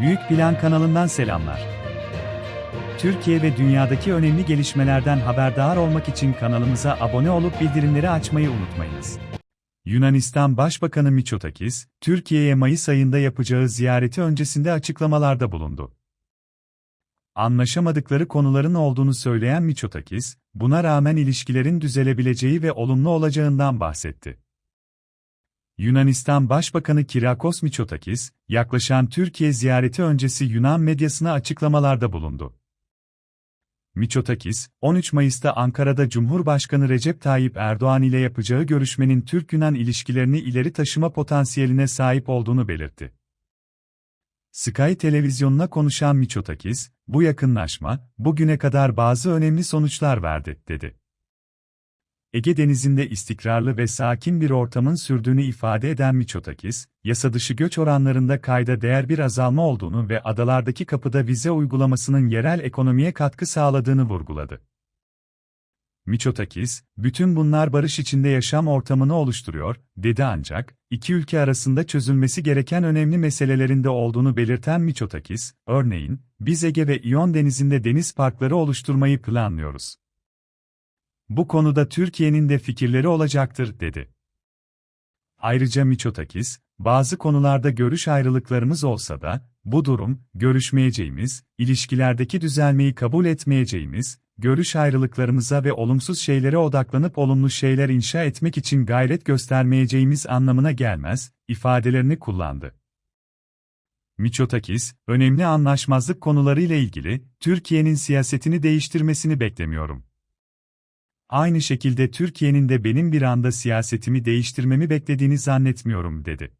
Büyük Plan kanalından selamlar. Türkiye ve dünyadaki önemli gelişmelerden haberdar olmak için kanalımıza abone olup bildirimleri açmayı unutmayınız. Yunanistan Başbakanı Mitsotakis, Türkiye'ye Mayıs ayında yapacağı ziyareti öncesinde açıklamalarda bulundu. Anlaşamadıkları konuların olduğunu söyleyen Mitsotakis, buna rağmen ilişkilerin düzelebileceği ve olumlu olacağından bahsetti. Yunanistan Başbakanı Kyriakos Mitsotakis, yaklaşan Türkiye ziyareti öncesi Yunan medyasına açıklamalarda bulundu. Mitsotakis, 13 Mayıs'ta Ankara'da Cumhurbaşkanı Recep Tayyip Erdoğan ile yapacağı görüşmenin Türk-Yunan ilişkilerini ileri taşıma potansiyeline sahip olduğunu belirtti. Sky televizyonuna konuşan Mitsotakis, bu yakınlaşma, bugüne kadar bazı önemli sonuçlar verdi, dedi. Ege Denizi'nde istikrarlı ve sakin bir ortamın sürdüğünü ifade eden Mitsotakis, yasadışı göç oranlarında kayda değer bir azalma olduğunu ve adalardaki kapıda vize uygulamasının yerel ekonomiye katkı sağladığını vurguladı. Mitsotakis, bütün bunlar barış içinde yaşam ortamını oluşturuyor, dedi ancak, iki ülke arasında çözülmesi gereken önemli meselelerin de olduğunu belirten Mitsotakis, örneğin, biz Ege ve İyon denizinde deniz parkları oluşturmayı planlıyoruz. Bu konuda Türkiye'nin de fikirleri olacaktır, dedi. Ayrıca Mitsotakis, bazı konularda görüş ayrılıklarımız olsa da, bu durum, görüşmeyeceğimiz, ilişkilerdeki düzelmeyi kabul etmeyeceğimiz, görüş ayrılıklarımıza ve olumsuz şeylere odaklanıp olumlu şeyler inşa etmek için gayret göstermeyeceğimiz anlamına gelmez, ifadelerini kullandı. Mitsotakis, önemli anlaşmazlık konularıyla ilgili, Türkiye'nin siyasetini değiştirmesini beklemiyorum. Aynı şekilde Türkiye'nin de benim bir anda siyasetimi değiştirmemi beklediğini zannetmiyorum, dedi.